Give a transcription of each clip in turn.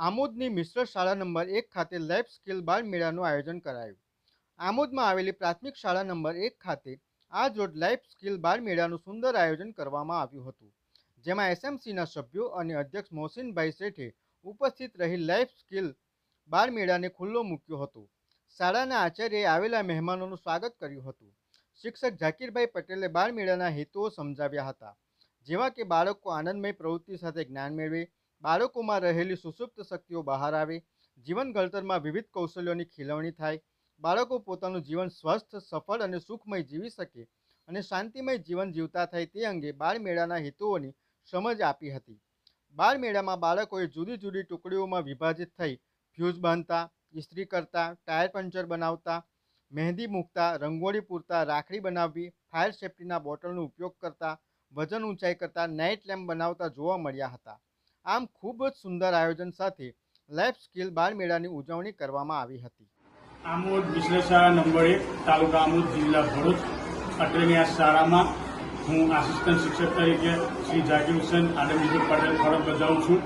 આમોદની મિશ્ર શાળા નંબર એક ખાતે લાઈફ સ્કિલ બાળ મેળાનું આયોજન કરાયું. આમોદમાં આવેલી પ્રાથમિક શાળા નંબર એક ખાતે આજ રોજ લાઈફ સ્કિલ બાળ મેળાનું સુંદર આયોજન કરવામાં આવ્યું હતું. જેમાં એસએમસીના સભ્યો અને અધ્યક્ષ મોહસિનભાઈ શેઠે ઉપસ્થિત રહી લાઈફ સ્કિલ બાળ મેળાને ખુલ્લો મૂક્યો હતો. શાળાના આચાર્યએ આવેલા મહેમાનોનું સ્વાગત કર્યું હતું. શિક્ષક ઝાકીરભાઈ પટેલે બાળ મેળાના હેતુઓ સમજાવ્યા હતા. જેવા કે બાળકો આનંદમય પ્રવૃત્તિ સાથે જ્ઞાન મેળવે બાળકોમાં રહેલી સુસુપ્ત શક્તિઓ બહાર આવે, જીવન ઘડતરમાં વિવિધ કૌશલ્યોની ખીલવણી થાય, બાળકો પોતાનું જીવન સ્વસ્થ, સફળ અને સુખમય જીવી શકે અને શાંતિમય જીવન જીવતા થાય તે અંગે બાળમેળાના હેતુઓની સમજ આપી હતી. બાળમેળામાં બાળકોએ જુદી જુદી ટુકડીઓમાં વિભાજિત થઈ, ફ્યુઝ બાંધતા, ઇસ્ત્રી કરતા, ટાયર પંચર બનાવતા, મહેંદી મૂકતા, રંગોળી પૂરતા, રાખડી બનાવવી, ફાયર સેફ્ટીના બોટલનો ઉપયોગ કરતા, વજન ઊંચાઈ કરતા, નાઇટ લેમ્પ બનાવતા જોવા મળ્યા હતા. આમ ખૂબ જ સુંદર આયોજન સાથે લાઈફ સ્કિલ બાળ મેળાની ઉજવણી કરવામાં આવી હતી. આમોદ વિશ્લેષા નંબર એક, તાલુકા આમોદ, જિલ્લા ભરૂચ. અત્રેની આ શાળામાં હું આસિસ્ટન્ટ શિક્ષક તરીકે શ્રી જાકીર હુસેન આદમજી પટેલ ફરજ બજાવું છું.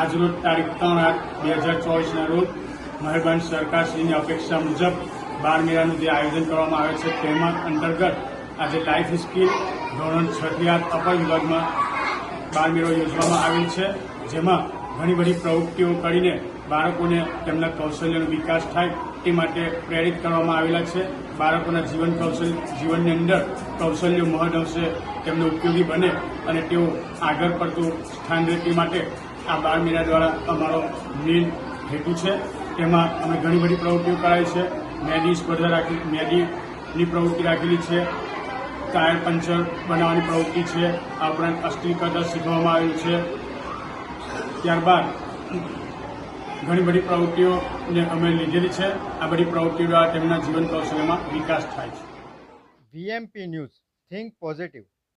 આજરોજ તારીખ ત્રણ આઠ બે હજાર ચોવીસના રોજ મહેરબાન સરકારશ્રીની અપેક્ષા મુજબ બાળમેળાનું જે આયોજન કરવામાં આવે છે, તેમાં અંતર્ગત આજે લાઈફ સ્કિલ ધોરણ છથી આઠ અપર વિભાગમાં બાળમેળો યોજવામાં આવેલ છે. જેમાં ઘણી બધી પ્રવૃત્તિઓ કરીને બાળકોને તેમના કૌશલ્યનો વિકાસ થાય તે માટે પ્રેરિત કરવામાં આવેલા છે. બાળકોના જીવન કૌશલ્ય, જીવનની અંદર કૌશલ્યો મહદ અંશે તેમને ઉપયોગી બને અને તેઓ આગળ પડતું સ્થાન રહે તે માટે આ બાળ મેળા દ્વારા અમારો મેન હેતુ છે. તેમાં અમે ઘણી બધી પ્રવૃત્તિઓ કરાવી છે. મેદી સ્પર્ધા રાખી, મેદીની પ્રવૃત્તિ રાખેલી છે. ટાયર પંચર બનાવવાની પ્રવૃત્તિ છે. આ ઉપરાંત અસ્થિ કરતા શીખવામાં આવ્યું છે. ત્યારબાદ ઘણી બધી પ્રવૃત્તિઓને અમે લીધેલી છે. આ બધી પ્રવૃત્તિઓ દ્વારા તેમના જીવન કૌશલ્યમાં વિકાસ થાય છે. VMP news, think positive.